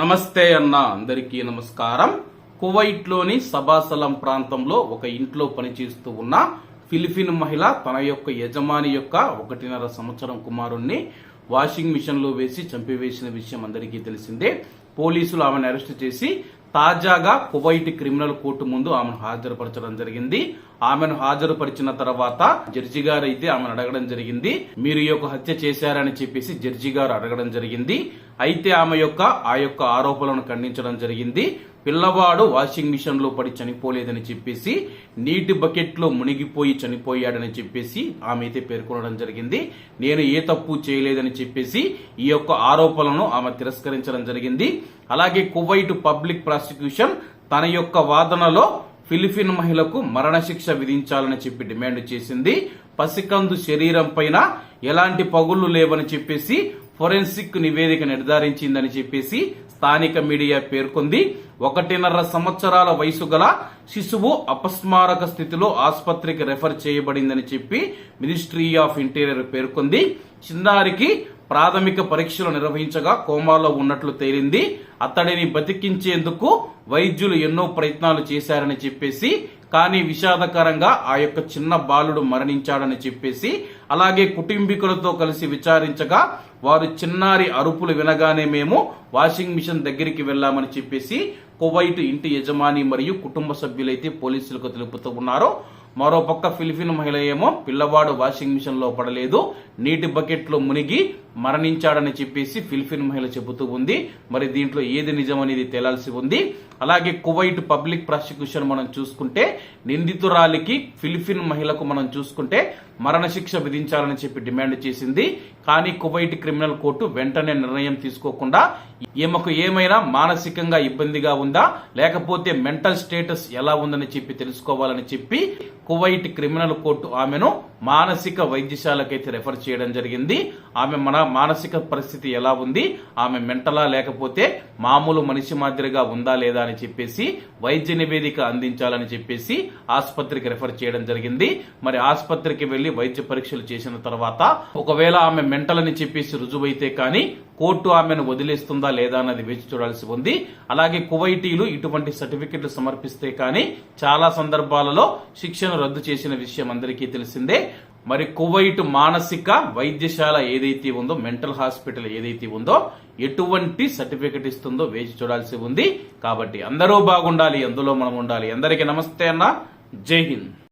నమస్తే అన్న అందరికీ నమస్కారం. కువైట్లోని సబాసలం ప్రాంతంలో ఒక ఇంట్లో పనిచేస్తూ ఉన్న ఫిలిపిన్ మహిళ తన యొక్క యజమాని యొక్క ఒకటిన్నర సంవత్సరం కుమారుణ్ణి వాషింగ్ మిషన్లో వేసి చంపివేసిన విషయం అందరికీ తెలిసిందే. పోలీసులు ఆమెను అరెస్ట్ చేసి తాజాగా కువైట్ క్రిమినల్ కోర్టు ముందు ఆమెను హాజరుపరచడం జరిగింది. ఆమెను హాజరుపరిచిన తర్వాత జడ్జి గారు అయితే ఆమెను అడగడం జరిగింది. మీరు ఈ యొక్క హత్య చేశారని చెప్పేసి జడ్జి గారు అడగడం జరిగింది. అయితే ఆమె యొక్క ఆ యొక్క ఆరోపణలను ఖండించడం జరిగింది. పిల్లవాడు వాషింగ్ మిషన్లో పడి చనిపోలేదని చెప్పేసి నీటి బకెట్లో మునిగిపోయి చనిపోయాడని చెప్పేసి ఆమె అయితే పేర్కొనడం జరిగింది. నేను ఏ తప్పు చేయలేదని చెప్పేసి ఈ యొక్క ఆరోపణలను ఆమె తిరస్కరించడం జరిగింది. అలాగే కువైట్ పబ్లిక్ ప్రాసిక్యూషన్ తన యొక్క వాదనలో ఫిలిపిన్ మహిళకు మరణశిక్ష విధించాలని చెప్పి డిమాండ్ చేసింది. పసికందు శరీరం పైన ఎలాంటి పగుళ్ళు లేవని చెప్పేసి ఫోరెన్సిక్ నివేదిక నిర్ధారించిందని చెప్పేసి స్థానిక మీడియా పేర్కొంది. ఒకటిన్నర సంవత్సరాల వయసు గల శిశువు అపస్మారక స్థితిలో ఆసుపత్రికి రెఫర్ చేయబడిందని చెప్పి మినిస్ట్రీ ఆఫ్ ఇంటీరియర్ పేర్కొంది. చిన్నారికి ప్రాథమిక పరీక్షలు నిర్వహించగా కోమాలో ఉన్నట్లు తేలింది. అతడిని బతికించేందుకు వైద్యులు ఎన్నో ప్రయత్నాలు చేశారని చెప్పేసి కానీ విషాదకరంగా ఆ యొక్క చిన్న బాలుడు మరణించాడని చెప్పేసి అలాగే కుటుంబీకులతో కలిసి విచారించగా వారు చిన్నారి అరుపులు వినగానే మేము వాషింగ్ మిషన్ దగ్గరికి వెళ్ళామని చెప్పేసి కువైట్ ఇంటి యజమాని మరియు కుటుంబ సభ్యులైతే పోలీసులకు తెలుపుతూ ఉన్నారు. మరోపక్క ఫిలిపిన్ మహిళ ఏమో పిల్లవాడు వాషింగ్ మిషన్లో పడలేదు. నీటి బకెట్లో మునిగి మరణించాడని చెప్పేసి ఫిల్ఫిన్ మహిళ చెబుతూ ఉంది. మరి దీంట్లో ఏది నిజమనేది తేలాల్సి ఉంది. అలాగే కువైట్ పబ్లిక్ ప్రాసిక్యూషన్ మనం చూసుకుంటే నిందితురాలికి ఫిలిపిన్ మహిళకు మనం చూసుకుంటే మరణశిక్ష విధించాలని చెప్పి డిమాండ్ చేసింది. కానీ కువైట్ క్రిమినల్ కోర్టు వెంటనే నిర్ణయం తీసుకోకుండా ఈమెకు ఏమైనా మానసికంగా ఇబ్బందిగా ఉందా లేకపోతే మెంటల్ స్టేటస్ ఎలా ఉందని చెప్పి తెలుసుకోవాలని చెప్పి కువైట్ క్రిమినల్ కోర్టు ఆమెను మానసిక వైద్యశాలకైతే రెఫర్ చేయడం జరిగింది. ఆమె మన మానసిక పరిస్థితి ఎలా ఉంది? ఆమె మెంటలా లేకపోతే మామూలు మనిషి మాదిరిగా ఉందా లేదా అని చెప్పేసి వైద్య నివేదిక అందించాలని చెప్పేసి ఆసుపత్రికి రెఫర్ చేయడం జరిగింది. మరి ఆసుపత్రికి వెళ్ళి వైద్య పరీక్షలు చేసిన తర్వాత ఒకవేళ ఆమె మెంటల్ అని చెప్పేసి రుజువైతే కానీ కోర్టు ఆమెను వదిలేస్తుందా లేదా అన్నది వేచి చూడాల్సి ఉంది. అలాగే కువైటీలు ఇటువంటి సర్టిఫికెట్లు సమర్పిస్తే కానీ చాలా సందర్భాలలో శిక్షను రద్దు చేసిన విషయం అందరికీ తెలిసిందే. మరి కువైట్ మానసిక వైద్యశాల ఏదైతే ఉందో మెంటల్ హాస్పిటల్ ఏదైతే ఉందో ఎటువంటి సర్టిఫికెట్ ఇస్తుందో వేచి చూడాల్సి ఉంది. కాబట్టి అందరూ బాగుండాలి అందులో మనం ఉండాలి. అందరికీ నమస్తే అన్న. జై హింద్.